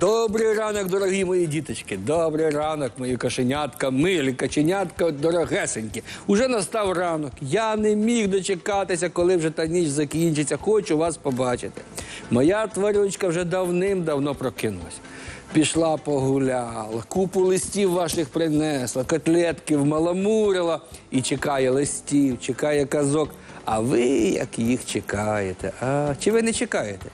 Добрий ранок, дорогі мої діточки. Добрий ранок, мої кошенятка, милі кошенятка, дорогесенькі. Уже настав ранок. Я не міг дочекатися, коли вже та ніч закінчиться. Хочу вас побачити. Моя тварючка вже давним-давно прокинулась. Пішла погуляла, купу листів ваших принесла, котлетків маламурила і чекає листів, чекає казок. А ви як їх чекаєте? А чи ви не чекаєте?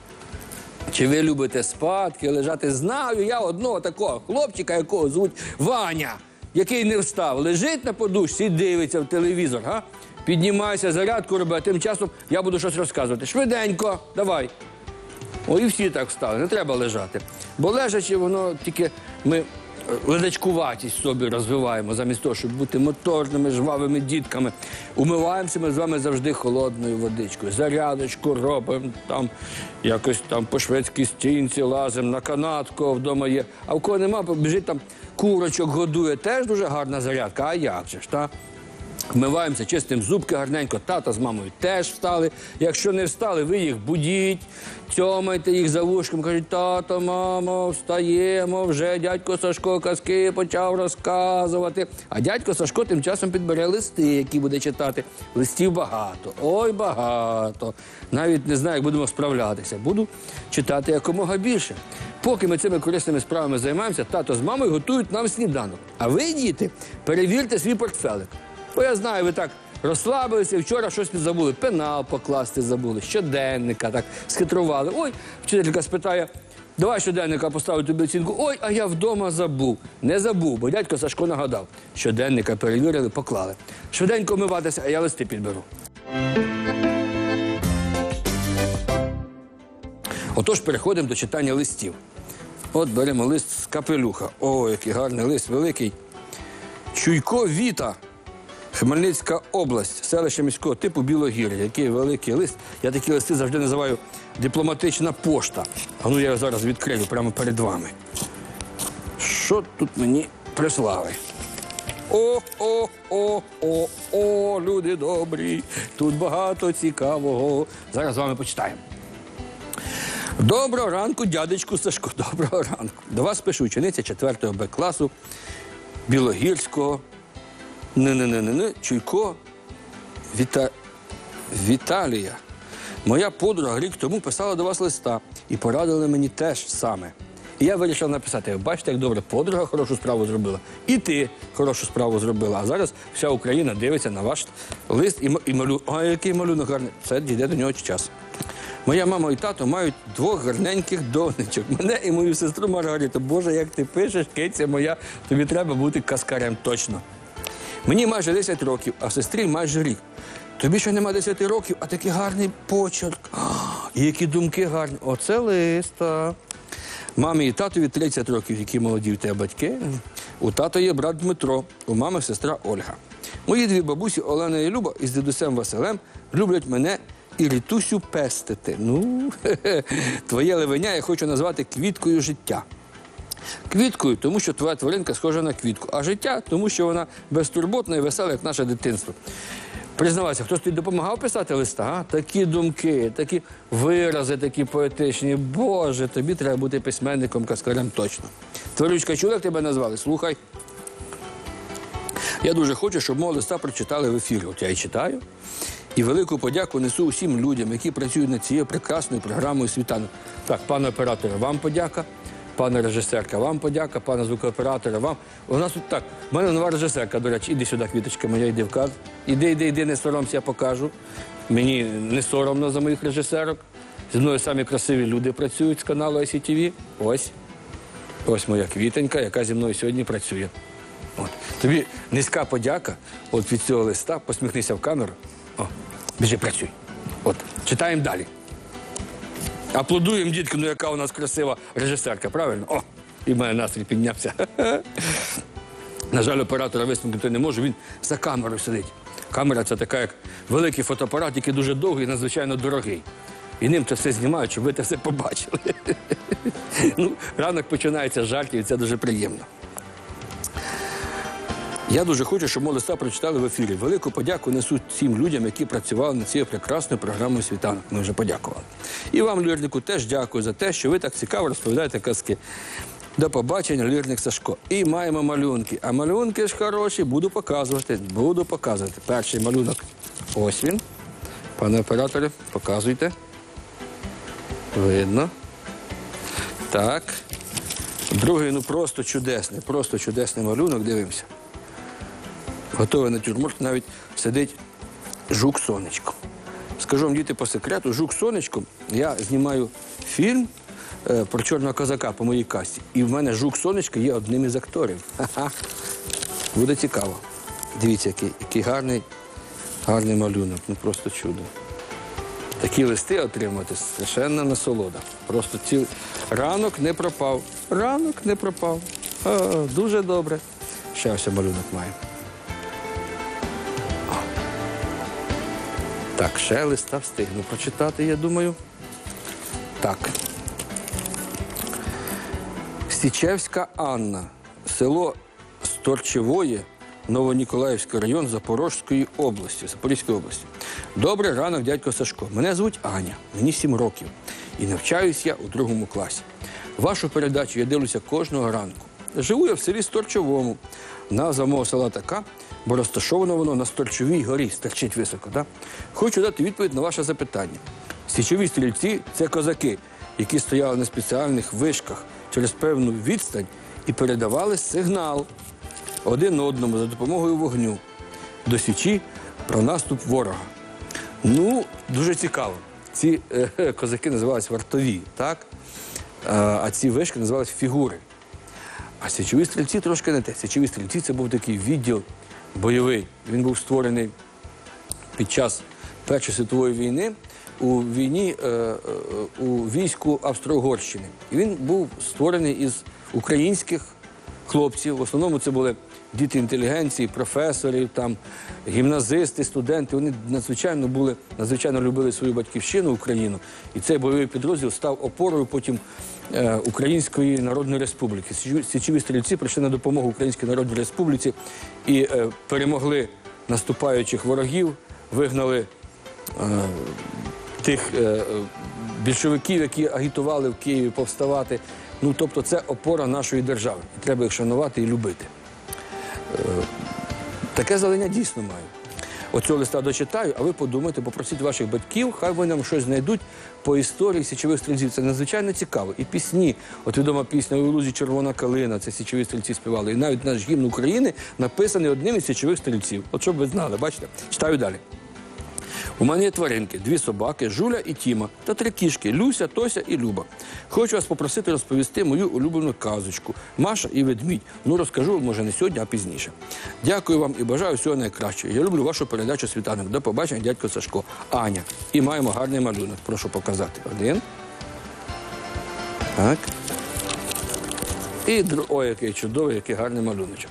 Чи ви любите спадки, лежати? Знаю я одного такого хлопчика, якого звуть Ваня, який не встав, лежить на подушці і дивиться в телевізор. Га? Піднімайся, зарядку роби, а тим часом я буду щось розказувати. Швиденько, давай. О, і всі так встали, не треба лежати. Бо лежачи, воно тільки ми ледачкуватість собі розвиваємо, замість того, щоб бути моторними, жвавими дітками. Умиваємося ми з вами завжди холодною водичкою. Зарядочку робимо, там якось там по шведській стінці лазимо, на канатку вдома є. А в кого нема, біжить там курочок годує, теж дуже гарна зарядка. А як же ж, та? Вмиваємося, чистим зубки гарненько. Тата з мамою теж встали. Якщо не встали, ви їх будіть, цьомайте їх за вушком. Кажуть, тато, мамо, встаємо, вже дядько Сашко казки почав розказувати. А дядько Сашко тим часом підбере листи, які буде читати. Листів багато, ой, багато. Навіть не знаю, як будемо справлятися. Буду читати якомога більше. Поки ми цими корисними справами займаємося, тато з мамою готують нам сніданок. А ви, діти, перевірте свій портфелик. Бо я знаю, ви так розслабилися, вчора щось не забули. Пенал покласти забули, щоденника так схитрували. Ой, вчителька спитає. Давай щоденника поставлю тобі оцінку. Ой, а я вдома забув. Не забув, бо дядько Сашко нагадав. Щоденника перевірили, поклали. Швиденько вмиватися, а я листи підберу. Отож, переходимо до читання листів. От беремо лист з капелюха. О, який гарний лист, великий. Чуйко Віта, Хмельницька область, селище міського типу Білогір'я. Який великий лист. Я такі листи завжди називаю дипломатична пошта. А ну я його зараз відкрию прямо перед вами. Що тут мені прислали? О, о, о, о, о, люди добрі, тут багато цікавого. Зараз з вами почитаємо. Доброго ранку, дядечку Сашко. Доброго ранку. До вас пише учениця 4 Б класу Білогірського. Не-не-не-не, Чуйко Віта... Віталія. Моя подруга рік тому писала до вас листа і порадили мені теж саме. І я вирішив написати: бачите, як добре, подруга хорошу справу зробила, і ти хорошу справу зробила. А зараз вся Україна дивиться на ваш лист і, і малю. А який малюнок гарний. Це дійде до нього час. Моя мама і тато мають двох гарненьких донечок. Мене і мою сестру Маргариту. Боже, як ти пишеш, киця моя, тобі треба бути каскарем точно. Мені майже 10 років, а сестрі майже рік. Тобі ще нема 10 років, а такий гарний почерк. І які думки гарні. Оце листа. Мамі і татові 30 років, які молоді в тебе батьки. У тата є брат Дмитро, у мами сестра Ольга. Мої дві бабусі Олена і Люба із дідусем Василем люблять мене і Рітусю пестити. Ну, твоє левеня я хочу назвати квіткою життя. Квіткою, тому що твоя тваринка схожа на квітку, а життя, тому що вона безтурботна і весела, як наше дитинство. Признавайся, хтось тобі допомагав писати листа? А? Такі думки, такі вирази, такі поетичні. Боже, тобі треба бути письменником, каскарем точно. Тварючка, чула, як тебе назвали? Слухай. Я дуже хочу, щоб мого листа прочитали в ефірі. От я і читаю. І велику подяку несу усім людям, які працюють над цією прекрасною програмою світанок. Так, пане операторе, вам подяка. Пане режисерка, вам подяка, пане звукооператоре, вам. У нас тут так. У мене нова режисерка, до речі, іди сюди, квіточка моя, йди в кадр. Іди, іди, іди, не соромся, я покажу. Мені не соромно за моїх режисерок. Зі мною самі красиві люди працюють з каналу ICTV. Ось. Ось моя квітенька, яка зі мною сьогодні працює. От. Тобі низька подяка от від цього листа, посміхнися в камеру. О, біжи, працюй. От, читаємо далі. Аплодуємо, дітки, ну яка у нас красива режисерка, правильно? О, і в мене настрій піднявся. На жаль, оператора висунути не можу, він за камерою сидить. Камера це така, як великий фотоапарат, який дуже довгий і надзвичайно дорогий. І ним це все знімають, щоб ви це все побачили. ну, ранок починається з жартів, і це дуже приємно. Я дуже хочу, щоб мого листа прочитали в ефірі. Велику подяку несу цим людям, які працювали над цією прекрасною програмою світанок. Ми вже подякували. І вам, Лірнику, теж дякую за те, що ви так цікаво розповідаєте казки. До побачення, Лірник Сашко. І маємо малюнки. А малюнки ж хороші, буду показувати. Буду показувати. Перший малюнок. Ось він. Пане операторе, показуйте. Видно. Так. Другий, ну просто чудесний, просто чудесний малюнок. Дивимося. Готовий натюрморт, навіть сидить жук сонечко. Скажу вам, діти, по секрету, жук сонечко. Я знімаю фільм е, про чорного козака по моїй касті. І в мене жук сонечко є одним із акторів. Буде цікаво. Дивіться, який, гарний, гарний малюнок. Ну просто чудо. Такі листи отримати страшенна насолода. Просто ціл... ранок не пропав. Ранок не пропав. А, дуже добре. Ще ось малюнок має. Так, ще листа встигну прочитати, я думаю. Так. Стічевська Анна, село Сторчевоє, Новоніколаївський район Запорізької області, Запорізької області. Добрий ранок, дядько Сашко. Мене звуть Аня, мені 7 років. І навчаюсь я у другому класі. Вашу передачу я дивлюся кожного ранку. Живу я в селі Сторчовому. Назва мого села така, бо розташовано воно на Сторчовій горі, стерчить високо. Да? Хочу дати відповідь на ваше запитання. Січові стрільці це козаки, які стояли на спеціальних вишках через певну відстань і передавали сигнал один одному за допомогою вогню до січі про наступ ворога. Ну, дуже цікаво. Ці е, козаки називались вартові, так? А, ці вишки називались фігури. А січові стрільці трошки не те. Січові стрільці це був такий відділ бойовий. Він був створений під час Першої світової війни у війні е, е, у війську Австро-Угорщини. Він був створений із українських хлопців. В основному це були діти інтелігенції, професорів, там, гімназисти, студенти. Вони надзвичайно були, надзвичайно любили свою батьківщину, Україну. І цей бойовий підрозділ став опорою потім е, Української Народної Республіки. Січові- стрільці прийшли на допомогу Українській Народній Республіці і е, перемогли наступаючих ворогів, вигнали е, тих е, більшовиків, які агітували в Києві повставати. Ну, тобто, це опора нашої держави. Треба їх шанувати і любити. Е, таке завдання дійсно маю. Оцього листа дочитаю, а ви подумайте, попросіть ваших батьків, хай вони нам щось знайдуть по історії січових стрільців. Це надзвичайно цікаво. І пісні. От відома пісня у лузі Червона калина, це січові стрільці співали. І навіть наш гімн України написаний одним із січових стрільців. От щоб ви знали, бачите? Читаю далі. У мене є тваринки, дві собаки, Жуля і Тіма, та три кішки Люся, Тося і Люба. Хочу вас попросити розповісти мою улюблену казочку Маша і ведмідь. Ну розкажу, може, не сьогодні, а пізніше. Дякую вам і бажаю всього найкращого. Я люблю вашу передачу світанок. До побачення, дядько Сашко. Аня. І маємо гарний малюнок. Прошу показати. Один. Так. І дру... Ой, який чудовий, який гарний малюночок.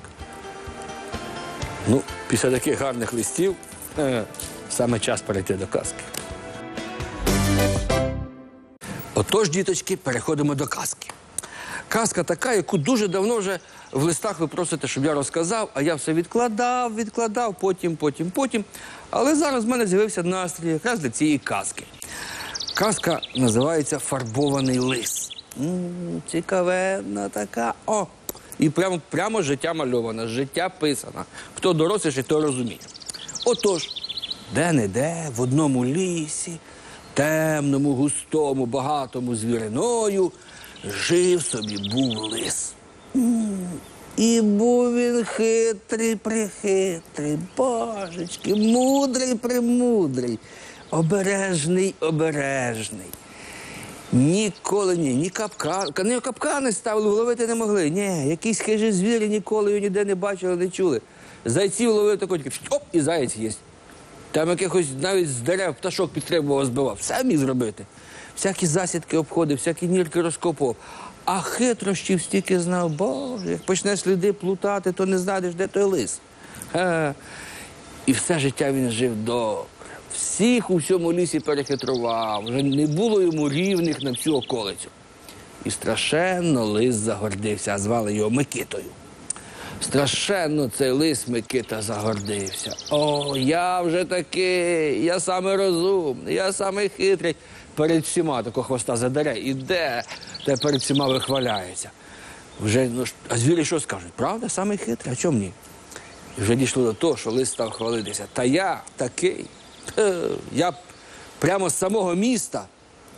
Ну, після таких гарних листів е, саме час перейти до казки. Отож, діточки, переходимо до казки. Казка така, яку дуже давно вже в листах ви просите, щоб я розказав, а я все відкладав, відкладав, потім, потім, потім. Але зараз в мене з'явився настрій якраз для цієї казки. Казка називається Фарбований лис. М, Цікавенна така. О! І прямо, прямо життя мальоване, життя писано. Хто доросліший, той розуміє. Отож, де-не-де, в одному лісі, темному, густому, багатому звіриною, жив собі був лис. І був він хитрий, прихитрий, божечки, мудрий, премудрий, обережний, обережний. Ніколи ні, ні капкан, ні капкани ставили, ловити не могли. Ні, якісь хижі звірі ніколи його ніде не бачили, не чули. Зайців ловили тільки оп, і заєць є. Там якихось навіть з дерев пташок підстрибував, збивав. Все міг зробити. Всякі засідки обходив, всякі нірки розкопував. А хитрощів стільки знав, боже, як почне сліди плутати, то не знайдеш, де той лис. Е. І все життя він жив добре. Всіх у всьому лісі перехитрував. Вже не було йому рівних на всю околицю. І страшенно лис загордився, а звали його Микитою. Страшенно цей лис Микита загордився. О, я вже такий, я самий розумний, я самий хитрий. Перед всіма тако хвоста задере, іде, та перед всіма вихваляється. Вже, ну, а звірі що скажуть? Правда, самий хитрий, а чому ні? І вже дійшло до того, що лис став хвалитися. Та я такий. Е, Я прямо з самого міста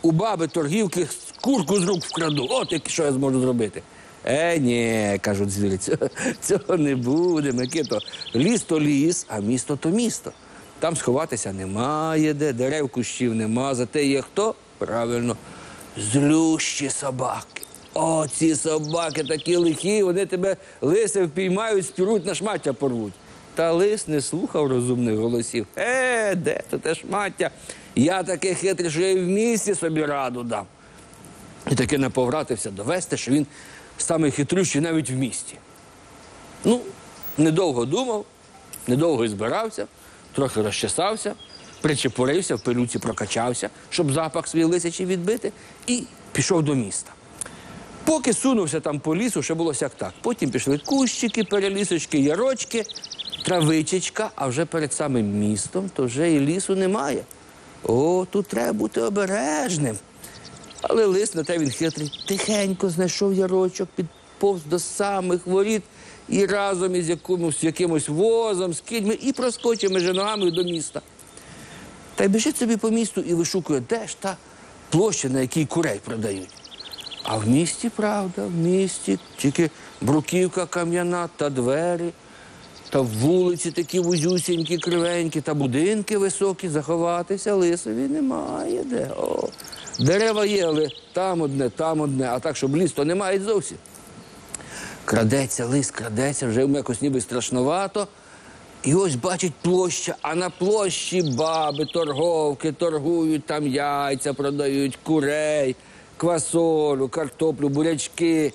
у баби торгівки курку з рук вкраду. От що я зможу зробити. Е, ні, кажуть звірі, цього, цього не буде, Микито. Ліс то ліс, а місто то місто. Там сховатися немає де, дерев кущів нема, зате є хто? Правильно, злющі собаки. О, ці собаки такі лихі, вони тебе лиси впіймають, спіруть на шмаття порвуть. Та лис не слухав розумних голосів. Е, де то те шмаття? Я такий хитрий, що я і в місті собі раду дам. І таки не повратився довести, що він самий хитрющий навіть в місті. Ну, недовго думав, недовго і збирався, трохи розчесався, причепурився, в пилюці прокачався, щоб запах свій лисячий відбити, і пішов до міста. Поки сунувся там по лісу, ще було сяк так. Потім пішли кущики, перелісочки, ярочки, травичечка, а вже перед самим містом то вже і лісу немає. О, тут треба бути обережним. Але лис на те він хитрий, тихенько знайшов ярочок, підповз до самих воріт і разом із якимось, якимось возом, з кіньми і проскочив між ногами до міста. Та й біжить собі по місту і вишукує, де ж та площа, на якій курей продають. А в місті, правда, в місті тільки бруківка кам'яна та двері, та вулиці такі вузюсінькі, кривенькі, та будинки високі, заховатися лисові немає де. О, дерева є, але там одне, там одне, а так, щоб ліс, то немає зовсім. Крадеться лис, крадеться, вже йому якось ніби страшновато. І ось бачить площа, а на площі баби, торговки торгують, там яйця продають, курей, квасолю, картоплю, бурячки,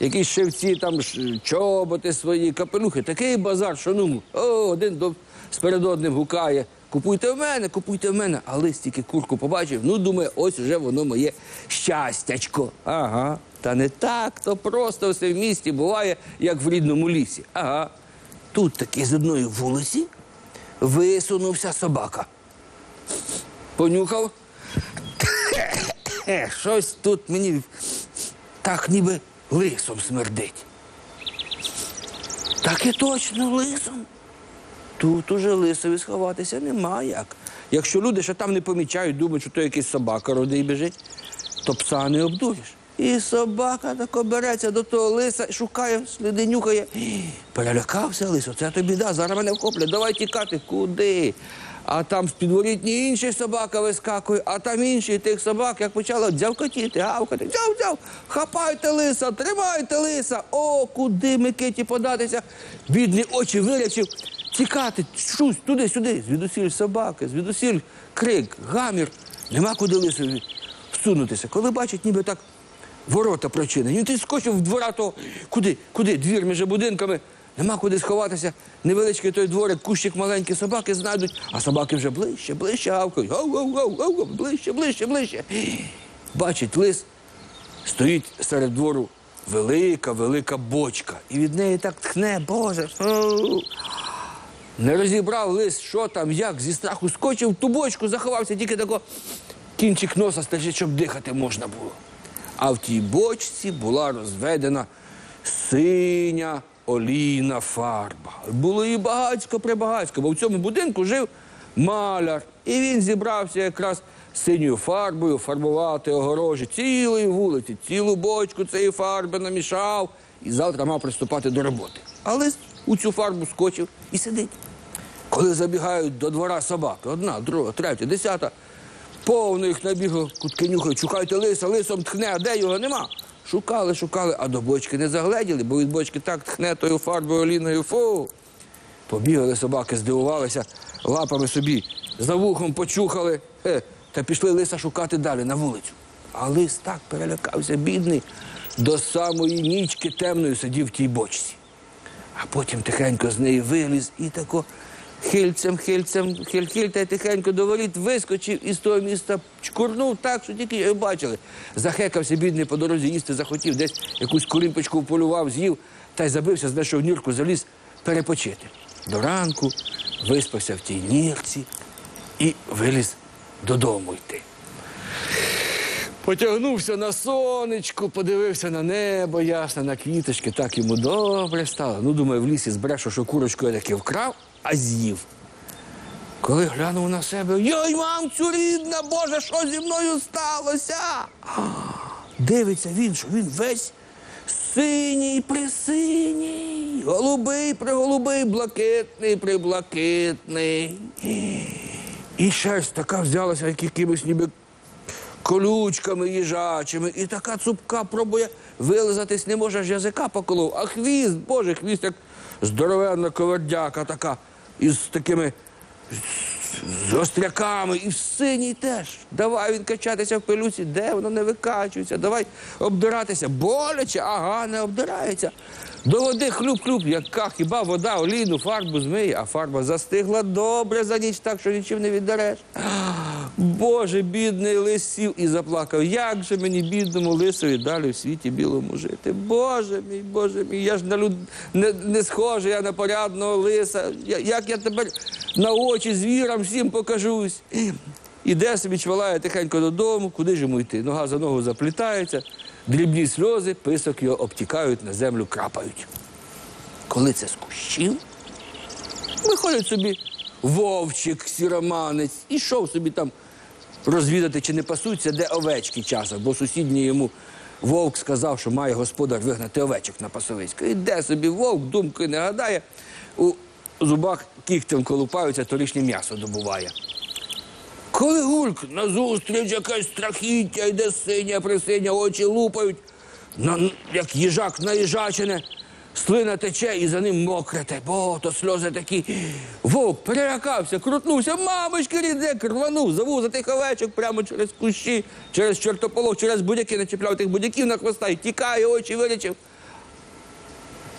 якісь шевці, там чоботи свої, капелюхи. Такий базар, що ну, о, один до, сперед одним гукає. Купуйте в мене, купуйте в мене. А лис тільки курку побачив, ну думає, ось вже воно моє щастячко. Ага. Та не так, то просто все в місті буває, як в рідному лісі. Ага. Тут таки з одної вулиці висунувся собака. Понюхав. Щось тут мені так ніби лисом смердить. Так і точно лисом. Тут уже лисові сховатися нема як. Якщо люди ще там не помічають, думають, що то якийсь собака родий біжить, то пса не обдуриш. І собака тако береться до того лиса, шукає, сліди нюхає. Перелякався лис, оце то біда, зараз мене вхоплять, давай тікати. Куди? А там з підворітні інший собака вискакує, а там інший тих собак, як почали дзявкотіти, гавкати. Дзяв, дзяв, хапайте лиса, тримайте лиса. О, куди Микиті податися? Бідний очі вирячив. Тікати, щось туди-сюди, звідусіль собаки, звідусіль крик, гамір. Нема куди лисові всунутися. Коли бачить, ніби так ворота прочинені. Він ти скочив в двора, то куди? Куди? Двір між будинками. Нема куди сховатися. Невеличкий той дворик, кущик маленькі собаки знайдуть, а собаки вже ближче, ближче гавкають. Гав, гав, гав, гав, гав, ближче, ближче, ближче. Бачить лис, стоїть серед двору велика, велика бочка. І від неї так тхне, Боже. Не розібрав лис, що там, як, зі страху скочив в ту бочку, заховався, тільки тако кінчик носа стежить, щоб дихати можна було. А в тій бочці була розведена синя олійна фарба. Було і багацько прибагацько, бо в цьому будинку жив маляр. І він зібрався якраз синьою фарбою фарбувати огорожі цілої вулиці, цілу бочку цієї фарби намішав і завтра мав приступати до роботи. Але у цю фарбу скочив і сидить. Коли забігають до двора собаки, одна, друга, третя, десята, повно їх набігло, кутки нюхають, шукайте лиса, лисом тхне, а де його нема. Шукали, шукали, а до бочки не загледіли, бо від бочки так тхне тою фарбою олійною. Фу. Побігали собаки, здивувалися, лапами собі за вухом почухали е, та пішли лиса шукати далі на вулицю. А лис так перелякався, бідний, до самої нічки темної сидів в тій бочці. А потім тихенько з неї виліз і тако хильцем, хильцем, хиль-хиль та й тихенько до воріт вискочив із того міста, чкурнув так, що тільки його бачили. Захекався, бідний по дорозі їсти захотів, десь якусь курімпочку полював, з'їв та й забився, знайшов нірку, заліз перепочити. До ранку виспався в тій нірці і виліз додому йти. Потягнувся на сонечку, подивився на небо ясне, на квіточки, так йому добре стало. Ну, думаю, в лісі збрешу, що курочку я таки вкрав, а з'їв. Коли глянув на себе, йой, мамцю рідна, Боже, що зі мною сталося? Дивиться він, що він весь синій присиній, голубий приголубий, блакитний приблакитний. І шерсть така взялася, як якимось ніби колючками їжачими, і така цупка пробує вилизатись, не може аж язика поколов. А хвіст, боже, хвіст як здоровенна ковердяка така, із такими з і в синій теж. Давай він качатися в пилюці, де воно не викачується, давай обдиратися. Боляче, ага, не обдирається. До води хлюп-хлюп, яка хіба вода олійну фарбу змиє, а фарба застигла добре за ніч, так що нічим не віддареш. Боже, бідний лис сів і заплакав. Як же мені, бідному лисові, далі в світі білому жити? Боже мій, Боже мій, я ж на люд... не, не схожий, я на порядного лиса. Я, як я тепер на очі звірам всім покажусь? Іде собі, чвалає тихенько додому, куди ж йому йти? Нога за ногу заплітається, дрібні сльози, писок його обтікають, на землю крапають. Коли це з кущів, виходить собі вовчик, сіроманець, і йшов собі там розвідати, чи не пасуться, де овечки часом, бо сусідній йому вовк сказав, що має господар вигнати овечок на пасовисько. Іде собі вовк, думки не гадає, у зубах кігтем колупаються, торішнє м'ясо добуває. Коли гульк назустріч якесь страхіття, йде синя присиня, очі лупають, на, як їжак наїжачене, слина тече і за ним мокре те, бо то сльози такі. Вовк перелякався, крутнувся, мамочки рідек, рванув, завув за тих овечок прямо через кущі, через чортополох, через будяки начепляв тих будяків на хвоста і тікає, очі вилічив.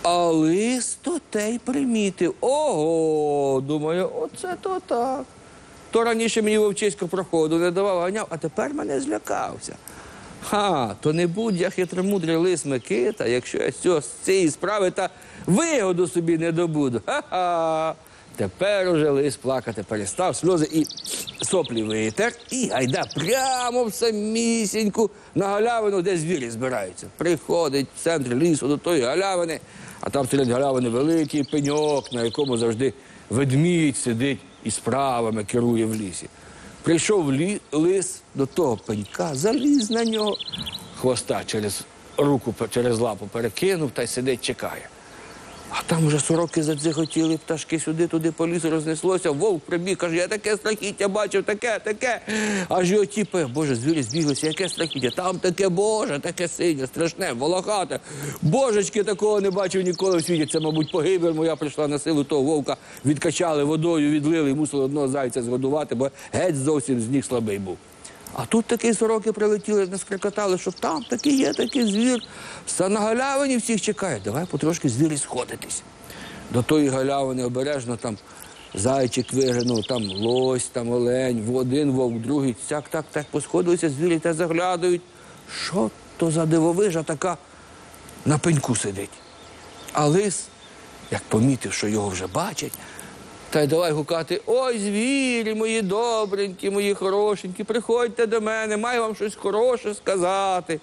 А лис то й примітив. Ого, думаю, оце то так. То раніше мені вовчисько проходу не давав, ганяв, а тепер мене злякався. Ха, то не будь я хитромудрий лис Микита, якщо я цього- з цієї справи та вигоду собі не добуду. Ха-ха. Тепер уже лис плакати перестав, сльози і соплі витер, і гайда прямо в самісіньку на галявину, де звірі збираються. Приходить в центр лісу до тої галявини, а там серед галявини великий пеньок, на якому завжди ведмідь сидить і справами керує в лісі. Прийшов лі, лис до того пенька, заліз на нього, хвоста через руку, через лапу перекинув та й сидить, чекає. А там вже сороки задзихотіли, пташки сюди, туди по лісу рознеслося. Вовк прибіг, каже, я таке страхіття бачив, таке, таке. Аж його тіпе, боже, звірі збіглися, яке страхіття. Там таке, боже, таке синє, страшне, волохате. Божечки, такого не бачив ніколи в світі. Це, мабуть, погибель моя прийшла на силу того вовка, відкачали водою, відлили і мусили одного зайця згодувати, бо геть зовсім з ніг слабий був. А тут такі сороки прилетіли, наскрикотали, що там такий є, такий звір. Все на галявині всіх чекає. Давай потрошки звірі сходитись. До тої галявини обережно там зайчик вигинув, там лось, там олень, в один вовк, другий. Сяк, так, так, посходилися звірі та заглядають. Що то за дивовижа така на пеньку сидить? А лис, як помітив, що його вже бачать, та й давай гукати: ой, звірі, мої добренькі, мої хорошенькі, приходьте до мене, маю вам щось хороше сказати.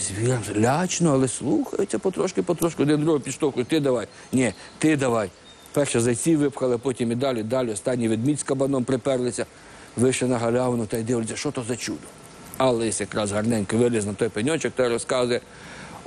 Звірам лячно, але слухаються потрошки, потрошки, один другого підштовхують. Ти давай. Ні, ти давай. Перше зайці випхали, потім і далі, далі. Останній ведмідь з кабаном приперлися, вийшли на галявину та й дивляться, що то за чудо. А лис якраз гарненько виліз на той пеньочок та й розказує.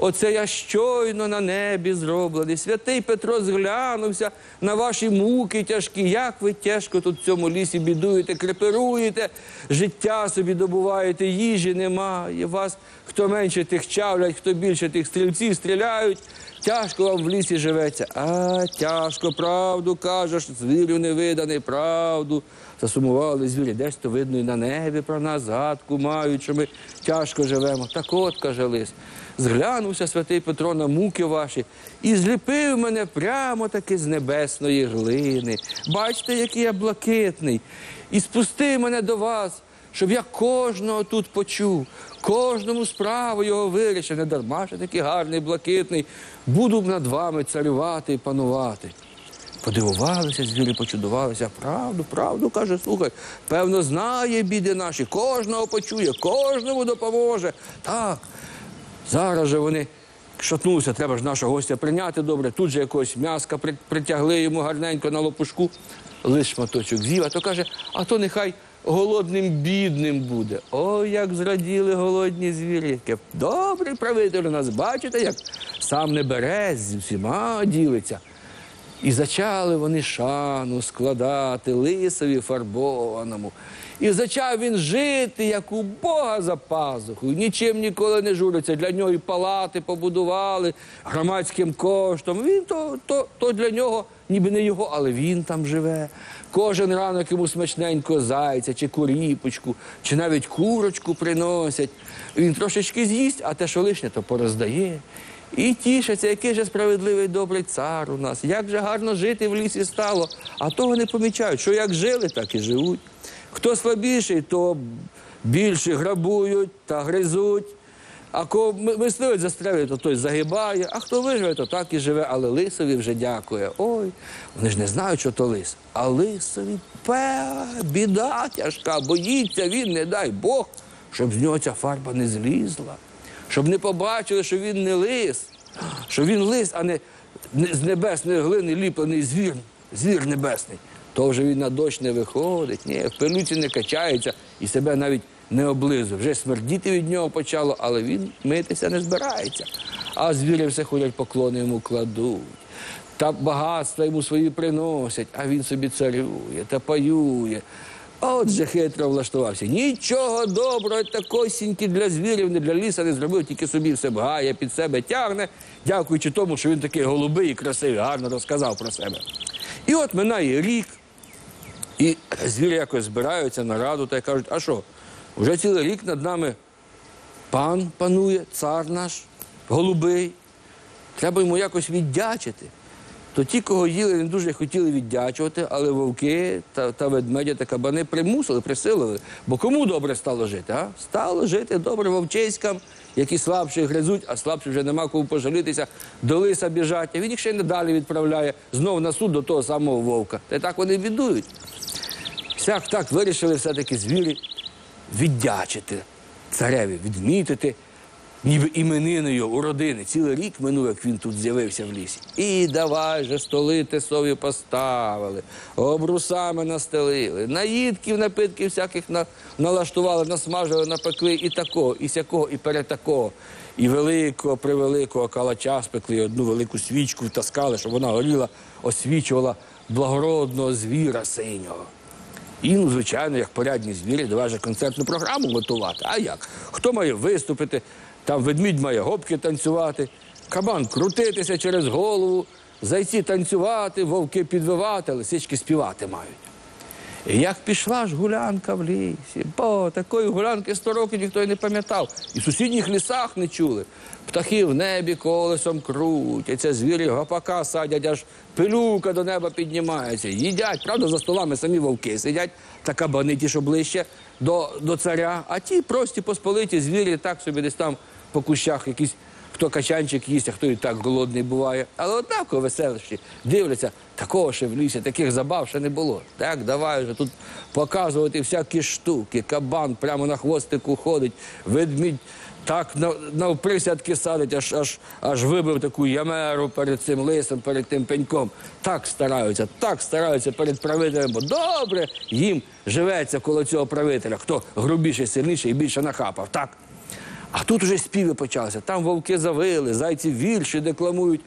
Оце я щойно на небі зроблений. Святий Петро зглянувся на ваші муки тяжкі. Як ви тяжко тут в цьому лісі бідуєте, креперуєте, життя собі добуваєте, їжі немає. Вас хто менше тих чавлять, хто більше тих стрільців стріляють. Тяжко вам в лісі живеться. А, тяжко, правду кажеш, звірю не виданий, правду. Засумували звірі, десь то видно і на небі про нас згадку мають, що ми тяжко живемо. Так от, каже лис, зглянувся святий Петро на муки ваші і зліпив мене прямо таки з небесної глини. Бачите, який я блакитний, і спустив мене до вас. Щоб я кожного тут почув, кожному справу його вирішив, не дарма що такий гарний, блакитний, буду б над вами царювати і панувати. Подивувалися, звірі почудувалися. Правду, правду, каже, слухай, певно, знає біди наші, кожного почує, кожному допоможе. Так, зараз же вони шатнулися, треба ж нашого гостя прийняти добре. Тут же якогось м'яска притягли йому гарненько на лопушку, лиш шматочок з'їв, а то каже, а то нехай голодним бідним буде. Ой, як зраділи голодні звірі. Добрий правитель у нас, бачите, як сам не бере, з всіма ділиться. І зачали вони шану складати лисові фарбованому. І зачав він жити, як у Бога за пазухою. Нічим ніколи не журиться. Для нього і палати побудували громадським коштом. Він то, то, то для нього, ніби не його, але він там живе. Кожен ранок йому смачненько зайця, чи куріпочку, чи навіть курочку приносять. Він трошечки з'їсть, а те, що лишнє, то пороздає. І тішаться, який же справедливий добрий цар у нас. Як же гарно жити в лісі стало. А того не помічають, що як жили, так і живуть. Хто слабіший, то більше грабують та гризуть. А кого ми- мисливець застрелює, то той загибає, а хто виживе, то так і живе. Але лисові вже дякує. Ой, вони ж не знають, що то лис. А лисові пе, біда тяжка, боїться він, не дай Бог, щоб з нього ця фарба не злізла щоб не побачили, що він не лис, що він лис, а не- з небесної глини ліплений звір, звір небесний. То вже він на дощ не виходить, ні, в пилюці не качається і себе навіть не облизує. Вже смердіти від нього почало, але він митися не збирається. А звірі все ходять, поклони йому кладуть. Та багатства йому свої приносять, а він собі царює та паює. Отже, хитро влаштувався. Нічого доброго такосіньки для звірів, не для ліса не зробив, тільки собі все бгає, під себе тягне, дякуючи тому, що він такий голубий і красивий, гарно розказав про себе. І от минає рік, і звірі якось збираються на раду та кажуть, а що, вже цілий рік над нами пан панує, цар наш, голубий. Треба йому якось віддячити. То ті, кого їли, не дуже хотіли віддячувати, але вовки та, та ведмедя та кабани примусили, присилили. Бо кому добре стало жити? А? Стало жити добре вовчиськам, які слабші гризуть, а слабші вже нема кому пожалітися, до лиса біжать. А він їх ще й не далі відправляє знов на суд до того самого вовка. Та й так вони бідують. Всяк так вирішили все-таки звірі віддячити цареві, відмітити ніби імениною у родини. Цілий рік минув, як він тут з'явився в лісі. І давай же столи тесові поставили, обрусами настелили, наїдків, напитків всяких на, налаштували, насмажили, напекли і такого, і сякого, і перетакого. І великого, превеликого калача спекли, одну велику свічку втаскали, щоб вона горіла, освічувала благородного звіра синього. І, ну, звичайно, як порядні звірі, давай же концертну програму готувати. А як? Хто має виступити? Там ведмідь має гопки танцювати, кабан крутитися через голову, зайці танцювати, вовки підвивати, лисички співати мають. Як пішла ж гулянка в лісі, бо такої гулянки сто років ніхто й не пам'ятав. І в сусідніх лісах не чули. Птахи в небі колесом крутяться, звірі гопака садять, аж пилюка до неба піднімається. Їдять, правда, за столами самі вовки сидять, та кабани ті, що ближче до, до царя. А ті прості посполиті звірі так собі десь там по кущах якісь хто качанчик їсть, а хто і так голодний буває. Але однаково веселищі дивляться, такого ще в лісі, таких забав ще не було. Так, давай вже тут показувати всякі штуки. Кабан прямо на хвостику ходить, ведмідь так на, навприсядки садить, аж, аж, аж вибив таку ямеру перед цим лисом, перед тим пеньком. Так стараються, так стараються перед правителем, бо добре їм живеться коло цього правителя, хто грубіший, сильніший і більше нахапав. Так? А тут уже співи почалися. Там вовки завили, зайці вірші декламують.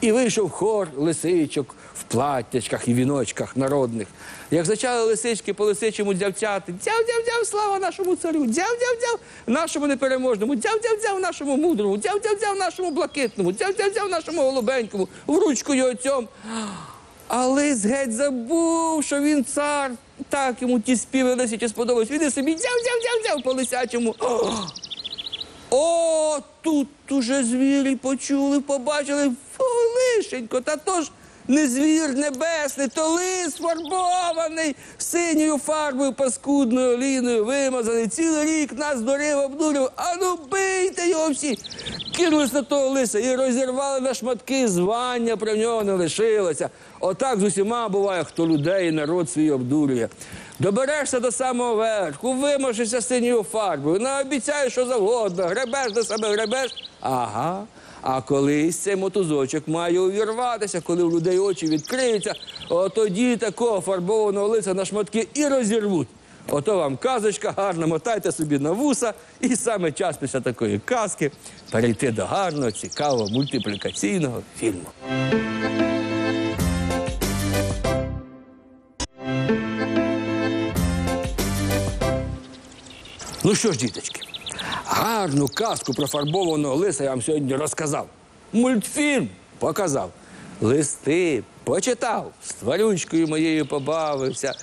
І вийшов хор лисичок в платтячках і віночках народних. Як зачали лисички по лисичому дзявцяти, дзяв-дзяв-дзяв, слава нашому царю, дзяв-дзяв-дзяв, нашому непереможному, дзяв-дзяв-дзяв, нашому мудрому, дзяв-дзяв-дзяв, нашому блакитному, дзяв-дзяв-дзяв, нашому голубенькому, в ручку його цьом. А лис геть забув, що він цар. Так йому ті співи лисичі сподобались. Він і собі дзяв-дзяв-дзяв-дзяв по лисячому. О! О, тут уже звірі почули, побачили, Фу, лишенько, та то ж Не звір небесний, то лис фарбований, синьою фарбою, паскудною олійною вимазаний. Цілий рік нас дурив, обдурив. А ну бийте його всі. Кинулись на того лиса і розірвали на шматки звання, про нього не лишилося. Отак з усіма буває, хто людей і народ свій обдурює. Доберешся до самого верху, вимашешся синьою фарбою, наобіцяєш, що завгодно, гребеш до себе, гребеш. Ага. А колись цей мотузочок має увірватися, коли у людей очі відкриються, тоді такого фарбованого лиця на шматки і розірвуть. Ото вам казочка гарна, мотайте собі на вуса, і саме час після такої казки перейти до гарного, цікавого мультиплікаційного фільму. Ну що ж, діточки, гарну казку про фарбованого лиса я вам сьогодні розказав. Мультфільм показав. Листи почитав, з тварючкою моєю побавився.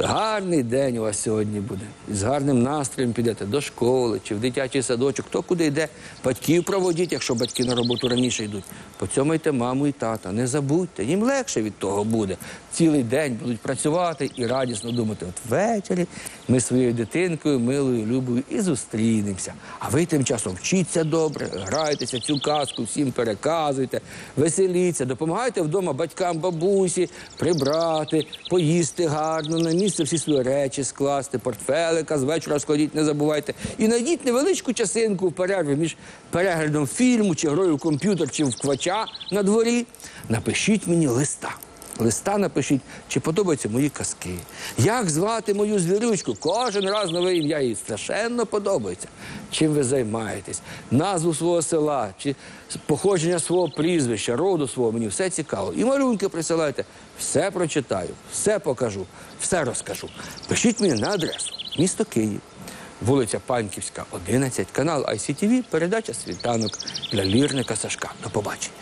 Гарний день у вас сьогодні буде. З гарним настроєм підете до школи чи в дитячий садочок. Хто куди йде, батьків проводіть, якщо батьки на роботу раніше йдуть. Поцьомайте маму і тата. Не забудьте, їм легше від того буде. Цілий день будуть працювати і радісно думати. От ввечері ми своєю дитинкою, милою, любою і зустрінемося. А ви тим часом вчіться добре, грайтеся цю казку, всім переказуйте, веселіться, допомагайте вдома батькам, бабусі, прибрати, поїсти гарно, на місце всі свої речі скласти, портфелика з вечора складіть, не забувайте. І знайдіть невеличку часинку в перерві між переглядом фільму, чи грою в комп'ютер, чи в квача на дворі. Напишіть мені листа. Листа напишіть, чи подобаються мої казки. Як звати мою звірючку? Кожен раз нове ім'я їй страшенно подобається. Чим ви займаєтесь? Назву свого села, чи походження свого прізвища, роду свого, мені все цікаво. І малюнки присилайте. Все прочитаю, все покажу, все розкажу. Пишіть мені на адресу місто Київ. Вулиця Панківська, 11, канал ICTV, передача світанок для лірника Сашка. До побачення.